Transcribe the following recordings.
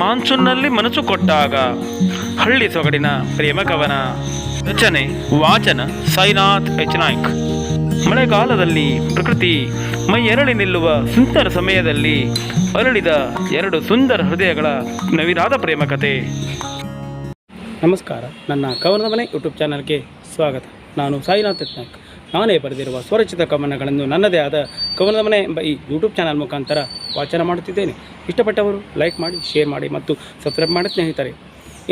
ಮಾನ್ಸೂನ್ನಲ್ಲಿ ಮನಸ್ಸು ಕೊಟ್ಟಾಗ ಹಳ್ಳಿ ಸೊಗಡಿನ ಪ್ರೇಮ ಕವನ ರಚನೆ, ವಾಚನ ಸಾಯಿನಾಥ್ ಎಚ್. ನಾಯ್ಕ್. ಮಳೆಗಾಲದಲ್ಲಿ ಪ್ರಕೃತಿ ಮೈ ನಿಲ್ಲುವ ಸುಂದರ ಸಮಯದಲ್ಲಿ ಅರಳಿದ ಎರಡು ಸುಂದರ ಹೃದಯಗಳ ನವಿರಾದ ಪ್ರೇಮ ಕತೆ ನಮಸ್ಕಾರ, ನನ್ನ ಕವನದ ಮನೆ ಯೂಟ್ಯೂಬ್ ಚಾನಲ್ಗೆ ಸ್ವಾಗತ. ನಾನು ಸಾಯಿನಾಥ್ ನಾಯ್ಕ್. ನಾನೇ ಬರೆದಿರುವ ಸ್ವರಚಿತ ಕವನಗಳನ್ನು ನನ್ನದೇ ಆದ ಕವನದ ಮನೆ ಎಂಬ ಈ ಯೂಟ್ಯೂಬ್ ಚಾನಲ್ ಮುಖಾಂತರ ವಾಚನ ಮಾಡುತ್ತಿದ್ದೇನೆ. ಇಷ್ಟಪಟ್ಟವರು ಲೈಕ್ ಮಾಡಿ ಶೇರ್ ಮಾಡಿ ಮತ್ತು ಸಬ್ಸ್ಕ್ರೈಬ್ ಮಾಡಿ ಸ್ನೇಹಿತರೆ.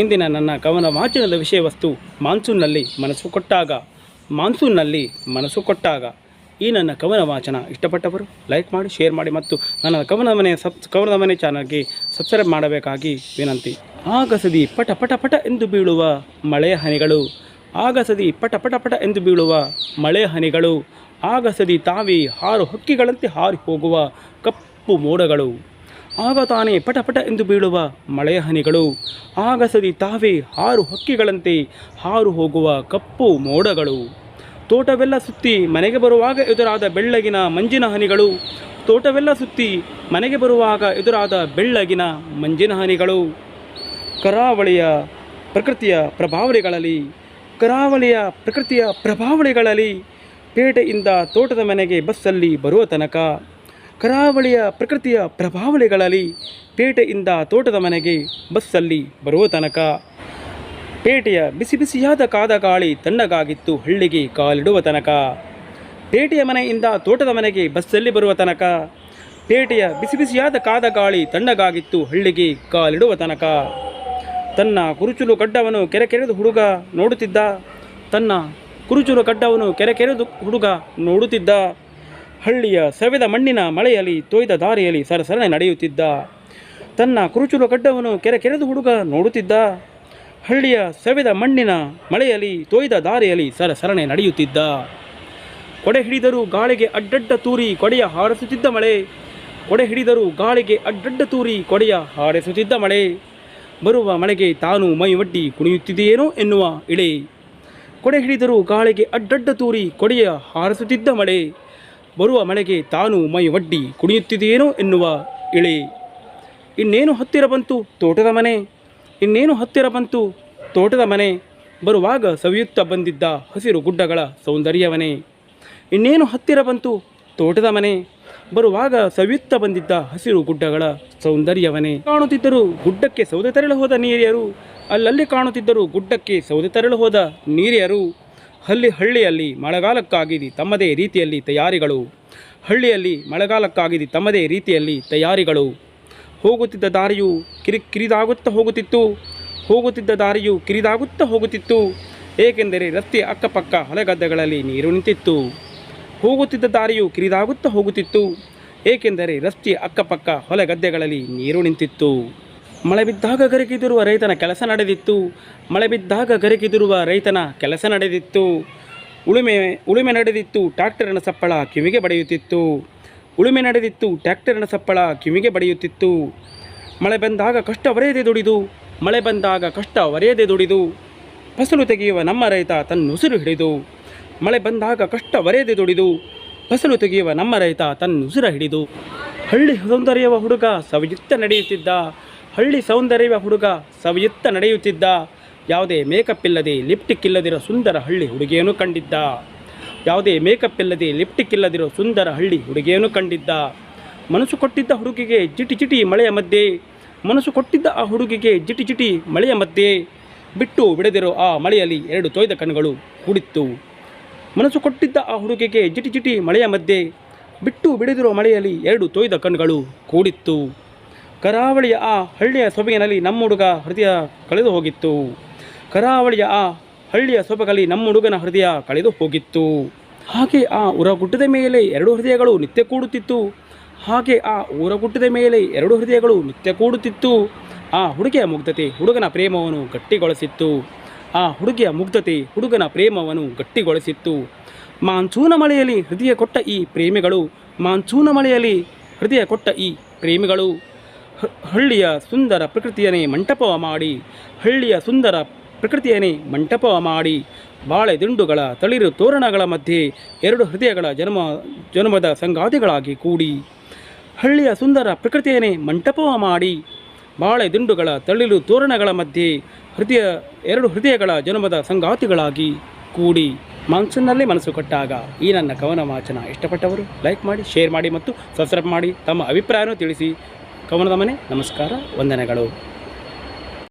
ಇಂದಿನ ನನ್ನ ಕವನ ವಾಚನದ ವಿಷಯ ವಸ್ತು ಮಾನ್ಸೂನ್ನಲ್ಲಿ ಮನಸ್ಸು ಕೊಟ್ಟಾಗ, ಮಾನ್ಸೂನ್ನಲ್ಲಿ ಮನಸ್ಸು ಕೊಟ್ಟಾಗ. ಈ ನನ್ನ ಕವನ ವಾಚನ ಇಷ್ಟಪಟ್ಟವರು ಲೈಕ್ ಮಾಡಿ ಶೇರ್ ಮಾಡಿ ಮತ್ತು ನನ್ನ ಕವನ ಮನೆ ಸಬ್, ಕವನದ ಮನೆ ಚಾನಲ್ಗೆ ಸಬ್ಸ್ಕ್ರೈಬ್ ಮಾಡಬೇಕಾಗಿ ವಿನಂತಿ. ಆಗಸದಿ ಪಟ ಪಟ ಪಟ ಎಂದು ಬೀಳುವ ಮಳೆಯ ಹನಿಗಳು. ಆಗಸದಿ ಪಟ ಪಟ ಪಟ ಎಂದು ಬೀಳುವ ಮಳೆ ಹನಿಗಳು, ಆಗಸದಿ ತಾವಿ ಹಾರು ಹಕ್ಕಿಗಳಂತೆ ಹಾರಿ ಹೋಗುವ ಕಪ್ಪು ಮೋಡಗಳು. ಆಗ ತಾನೇ ಪಟ ಪಟ ಎಂದು ಬೀಳುವ ಮಳೆಯ ಹನಿಗಳು, ಆಗಸದಿ ತಾವೇ ಹಾರು ಹಕ್ಕಿಗಳಂತೆ ಹಾರು ಹೋಗುವ ಕಪ್ಪು ಮೋಡಗಳು. ತೋಟವೆಲ್ಲ ಸುತ್ತಿ ಮನೆಗೆ ಬರುವಾಗ ಎದುರಾದ ಬೆಳ್ಳಗಿನ ಮಂಜಿನ ಹನಿಗಳು, ತೋಟವೆಲ್ಲ ಸುತ್ತಿ ಮನೆಗೆ ಬರುವಾಗ ಎದುರಾದ ಬೆಳ್ಳಗಿನ ಮಂಜಿನ ಹನಿಗಳು. ಕರಾವಳಿಯ ಪ್ರಕೃತಿಯ ಪ್ರಭಾವಳಿಗಳಲ್ಲಿ ಕರಾವಳಿಯ ಪ್ರಕೃತಿಯ ಪ್ರಭಾವಳಿಗಳಲ್ಲಿ ಪೇಟೆಯಿಂದ ತೋಟದ ಮನೆಗೆ ಬಸ್ಸಲ್ಲಿ ಬರುವ ತನಕ, ಕರಾವಳಿಯ ಪ್ರಕೃತಿಯ ಪ್ರಭಾವಳಿಗಳಲ್ಲಿ ಪೇಟೆಯಿಂದ ತೋಟದ ಮನೆಗೆ ಬಸ್ಸಲ್ಲಿ ಬರುವ ತನಕ. ಪೇಟೆಯ ಬಿಸಿ ಬಿಸಿಯಾದ ಕಾದ ಗಾಳಿ ತಣ್ಣಗಾಗಿತ್ತು ಹಳ್ಳಿಗೆ ಕಾಲಿಡುವ ತನಕ. ಪೇಟೆಯ ಮನೆಯಿಂದ ತೋಟದ ಮನೆಗೆ ಬಸ್ಸಲ್ಲಿ ಬರುವ ತನಕ. ಪೇಟೆಯ ಬಿಸಿ ಬಿಸಿಯಾದ ಕಾದ ಗಾಳಿ ತಣ್ಣಗಾಗಿತ್ತು ಹಳ್ಳಿಗೆ ಕಾಲಿಡುವ ತನಕ. ತನ್ನ ಕುರುಚುಲು ಗಡ್ಡವನ್ನು ಕೆರೆ ಕೆರೆದು ಹುಡುಗ ನೋಡುತ್ತಿದ್ದ. ತನ್ನ ಕುರುಚುಲು ಗಡ್ಡವನ್ನು ಕೆರೆ ಕೆರೆದು ಹುಡುಗ ನೋಡುತ್ತಿದ್ದ. ಹಳ್ಳಿಯ ಸವೆದ ಮಣ್ಣಿನ ಮಳೆಯಲ್ಲಿ ತೊಯ್ದ ದಾರಿಯಲ್ಲಿ ಸರಸರನೆ ನಡೆಯುತ್ತಿದ್ದ. ತನ್ನ ಕುರುಚುಲು ಗಡ್ಡವನ್ನು ಕೆರೆ ಕೆರೆದು ಹುಡುಗ ನೋಡುತ್ತಿದ್ದ. ಹಳ್ಳಿಯ ಸವೆದ ಮಣ್ಣಿನ ಮಳೆಯಲ್ಲಿ ತೊಯ್ದ ದಾರಿಯಲ್ಲಿ ಸರಸರನೆ ನಡೆಯುತ್ತಿದ್ದ. ಕೊಡೆ ಹಿಡಿದರೂ ಗಾಳಿಗೆ ಅಡ್ಡಡ್ಡ ತೂರಿ ಕೊಡೆಯ ಹಾರಿಸುತ್ತಿದ್ದ ಮಳೆ. ಕೊಡೆ ಹಿಡಿದರೂ ಗಾಳಿಗೆ ಅಡ್ಡಡ್ಡ ತೂರಿ ಕೊಡೆಯ ಹಾರಿಸುತ್ತಿದ್ದ ಮಳೆ. ಬರುವ ಮಳೆಗೆ ತಾನು ಮೈ ಒಡ್ಡಿ ಕುಣಿಯುತ್ತಿದೆಯೇನೋ ಎನ್ನುವ ಇಳೆ. ಕೊಡೆ ಹಿಡಿದರೂ ಗಾಳಿಗೆ ಅಡ್ಡಡ್ಡ ತೂರಿ ಕೊಡೆಯ ಹಾರಿಸುತ್ತಿದ್ದ ಮಳೆ. ಬರುವ ಮಳೆಗೆ ತಾನು ಮೈ ಒಡ್ಡಿ ಕುಣಿಯುತ್ತಿದೆಯೇನೋ ಎನ್ನುವ ಇಳೆ. ಇನ್ನೇನು ಹತ್ತಿರ ಬಂತು ತೋಟದ ಮನೆ. ಇನ್ನೇನು ಹತ್ತಿರ ಬಂತು ತೋಟದ ಮನೆ. ಬರುವಾಗ ಸವಿಯುತ್ತಾ ಬಂದಿದ್ದ ಹಸಿರು ಗುಡ್ಡಗಳ ಸೌಂದರ್ಯವನೇ. ಇನ್ನೇನು ಹತ್ತಿರ ಬಂತು ತೋಟದ ಮನೆ. ಬರುವಾಗ ಸವಿಯುತ್ತಾ ಬಂದಿದ್ದ ಹಸಿರು ಗುಡ್ಡಗಳ ಸೌಂದರ್ಯವನೇ. ಕಾಣುತ್ತಿದ್ದರು ಗುಡ್ಡಕ್ಕೆ ಸೌದೆ ತರಲು ಹೋದ ನೀರಿಯರು. ಅಲ್ಲಲ್ಲಿ ಕಾಣುತ್ತಿದ್ದರು ಗುಡ್ಡಕ್ಕೆ ಸೌದೆ ತರಲು ಹೋದ ನೀರಿಯರು. ಹಳ್ಳಿ ಹಳ್ಳಿಯಲ್ಲಿ ಮಳೆಗಾಲಕ್ಕಾಗಿ ತಮ್ಮದೇ ರೀತಿಯಲ್ಲಿ ತಯಾರಿಗಳು. ಹಳ್ಳಿಯಲ್ಲಿ ಮಳೆಗಾಲಕ್ಕಾಗಿ ತಮ್ಮದೇ ರೀತಿಯಲ್ಲಿ ತಯಾರಿಗಳು. ಹೋಗುತ್ತಿದ್ದ ದಾರಿಯು ಕಿರಿ ಕಿರಿದಾಗುತ್ತಾ ಹೋಗುತ್ತಿತ್ತು. ಹೋಗುತ್ತಿದ್ದ ದಾರಿಯು ಕಿರಿದಾಗುತ್ತಾ ಹೋಗುತ್ತಿತ್ತು. ಏಕೆಂದರೆ ರಸ್ತೆ ಅಕ್ಕಪಕ್ಕ ಹೊಲಗದ್ದೆಗಳಲ್ಲಿ ನೀರು ನಿಂತಿತ್ತು. ಹೋಗುತ್ತಿದ್ದ ದಾರಿಯು ಕಿರಿದಾಗುತ್ತಾ ಹೋಗುತ್ತಿತ್ತು. ಏಕೆಂದರೆ ರಸ್ತೆ ಅಕ್ಕಪಕ್ಕ ಹೊಲಗದ್ದೆಗಳಲ್ಲಿ ನೀರು ನಿಂತಿತ್ತು. ಮಳೆ ಬಿದ್ದಾಗ ಗರಿಕಿದಿರುವ ರೈತನ ಕೆಲಸ ನಡೆದಿತ್ತು. ಮಳೆ ಬಿದ್ದಾಗ ಗರಿಕಿದಿರುವ ರೈತನ ಕೆಲಸ ನಡೆದಿತ್ತು. ಉಳುಮೆ ಉಳುಮೆ ನಡೆದಿತ್ತು, ಟ್ರ್ಯಾಕ್ಟರಿನ ಸಪ್ಪಳ ಕಿವಿಗೆ ಬಡಿಯುತ್ತಿತ್ತು. ಉಳುಮೆ ನಡೆದಿತ್ತು, ಟ್ರ್ಯಾಕ್ಟರಿನ ಸಪ್ಪಳ ಕಿವಿಗೆ ಬಡಿಯುತ್ತಿತ್ತು. ಮಳೆ ಬಂದಾಗ ಕಷ್ಟ ಒರೆಯದೆ ದುಡಿದು, ಮಳೆ ಬಂದಾಗ ಕಷ್ಟ ಒರೆಯದೆ ದುಡಿದು, ಫಸಲು ತೆಗೆಯುವ ನಮ್ಮ ರೈತ ತನ್ನ ಉಸಿರು ಹಿಡಿದು. ಮಳೆ ಬಂದಾಗ ಕಷ್ಟ ಒರೆಯದೆ ದುಡಿದು, ಫಸಲು ತೆಗೆಯುವ ನಮ್ಮ ರೈತ ತನ್ನ ಉಸಿರ ಹಿಡಿದು. ಹಳ್ಳಿ ಸೌಂದರ್ಯವ ಹುಡುಗ ಸವಿಯುತ್ತ ನಡೆಯುತ್ತಿದ್ದ, ಹಳ್ಳಿ ಸೌಂದರ್ಯವ ಹುಡುಗ ಸವಿಯುತ್ತ ನಡೆಯುತ್ತಿದ್ದ, ಯಾವುದೇ ಮೇಕಪ್ ಇಲ್ಲದೆ ಲಿಪ್ಟಿಕ್ ಇಲ್ಲದಿರೋ ಸುಂದರ ಹಳ್ಳಿ ಹುಡುಗಿಯನ್ನು ಕಂಡಿದ್ದ. ಯಾವುದೇ ಮೇಕಪ್ ಇಲ್ಲದೆ ಲಿಪ್ಟಿಕ್ ಇಲ್ಲದಿರೋ ಸುಂದರ ಹಳ್ಳಿ ಹುಡುಗಿಯನ್ನು ಕಂಡಿದ್ದ. ಮನಸ್ಸು ಕೊಟ್ಟಿದ್ದ ಹುಡುಗಿಗೆ ಜಿಟಿ ಜಿಟಿ ಮಳೆಯ ಮಧ್ಯೆ, ಮನಸ್ಸು ಕೊಟ್ಟಿದ್ದ ಆ ಹುಡುಗಿಗೆ ಜಿಟಿ ಜಿಟಿ ಮಳೆಯ ಮಧ್ಯೆ, ಬಿಟ್ಟು ಬಿಡದಿರೋ ಆ ಮಳೆಯಲ್ಲಿ ಎರಡು ತೊಯ್ದ ಕಣ್ಣುಗಳು ಕೂಡಿತ್ತು. ಮನಸ್ಸು ಕೊಟ್ಟಿದ್ದ ಆ ಹುಡುಗಿಗೆ ಜಿಟಿ ಜಿಟಿ ಮಳೆಯ ಮಧ್ಯೆ ಬಿಟ್ಟು ಬಿಡದಿರುವ ಮಳೆಯಲ್ಲಿ ಎರಡು ತೊಯ್ದ ಕಣ್ಗಳು ಕೂಡಿತ್ತು. ಕರಾವಳಿಯ ಆ ಹಳ್ಳಿಯ ಸೊಬಗಿನಲ್ಲಿ ನಮ್ಮ ಹುಡುಗ ಹೃದಯ ಕಳೆದು ಹೋಗಿತ್ತು. ಕರಾವಳಿಯ ಆ ಹಳ್ಳಿಯ ಸೊಬಗಲ್ಲಿ ನಮ್ಮ ಹುಡುಗನ ಹೃದಯ ಕಳೆದು ಹೋಗಿತ್ತು. ಹಾಗೆ ಆ ಉರಗುಡ್ಡದ ಮೇಲೆ ಎರಡು ಹೃದಯಗಳು ನಿತ್ಯ ಕೂಡುತ್ತಿತ್ತು. ಹಾಗೆ ಆ ಊರಗುಡ್ಡದ ಮೇಲೆ ಎರಡು ಹೃದಯಗಳು ನಿತ್ಯ ಕೂಡುತ್ತಿತ್ತು. ಆ ಹುಡುಗಿಯ ಮುಗ್ಧತೆ ಹುಡುಗನ ಪ್ರೇಮವನ್ನು ಗಟ್ಟಿಗೊಳಿಸಿತ್ತು. ಆ ಹುಡುಗಿಯ ಮುಗ್ಧತೆ ಹುಡುಗನ ಪ್ರೇಮವನ್ನು ಗಟ್ಟಿಗೊಳಿಸಿತ್ತು. ಮಾನ್ಸೂನ ಮಳೆಯಲ್ಲಿ ಹೃದಯ ಕೊಟ್ಟ ಈ ಪ್ರೇಮಿಗಳು, ಮಾನ್ಸೂನ ಮಳೆಯಲ್ಲಿ ಹೃದಯ ಕೊಟ್ಟ ಈ ಪ್ರೇಮಿಗಳು. ಹಳ್ಳಿಯ ಸುಂದರ ಪ್ರಕೃತಿಯನ್ನೇ ಮಂಟಪವ ಮಾಡಿ, ಹಳ್ಳಿಯ ಸುಂದರ ಪ್ರಕೃತಿಯನ್ನೇ ಮಂಟಪ ಮಾಡಿ ಬಾಳೆ ದಿಂಡುಗಳ ತಳಿರು ತೋರಣಗಳ ಮಧ್ಯೆ ಎರಡು ಹೃದಯಗಳ ಜನ್ಮ, ಜನ್ಮದ ಸಂಗಾತಿಗಳಾಗಿ ಕೂಡಿ, ಹಳ್ಳಿಯ ಸುಂದರ ಪ್ರಕೃತಿಯನ್ನೇ ಮಂಟಪವ ಮಾಡಿ ಬಾಳೆ ದಿಂಡುಗಳ ತಳಿರು ತೋರಣಗಳ ಮಧ್ಯೆ ಹೃದಯ, ಎರಡು ಹೃದಯಗಳ ಜನ್ಮದ ಸಂಗಾತಿಗಳಾಗಿ ಕೂಡಿ ಮಾನ್ಸೂನ್ನಲ್ಲೇ ಮನಸ್ಸು ಕೊಟ್ಟಾಗ ಈ ನನ್ನ ಕವನ ವಾಚನ ಇಷ್ಟಪಟ್ಟವರು ಲೈಕ್ ಮಾಡಿ, ಶೇರ್ ಮಾಡಿ ಮತ್ತು ಸಬ್ಸ್ಕ್ರೈಬ್ ಮಾಡಿ ತಮ್ಮ ಅಭಿಪ್ರಾಯವನ್ನು ತಿಳಿಸಿ. ಕವನದ ಮನೆ, ನಮಸ್ಕಾರ, ವಂದನೆಗಳು.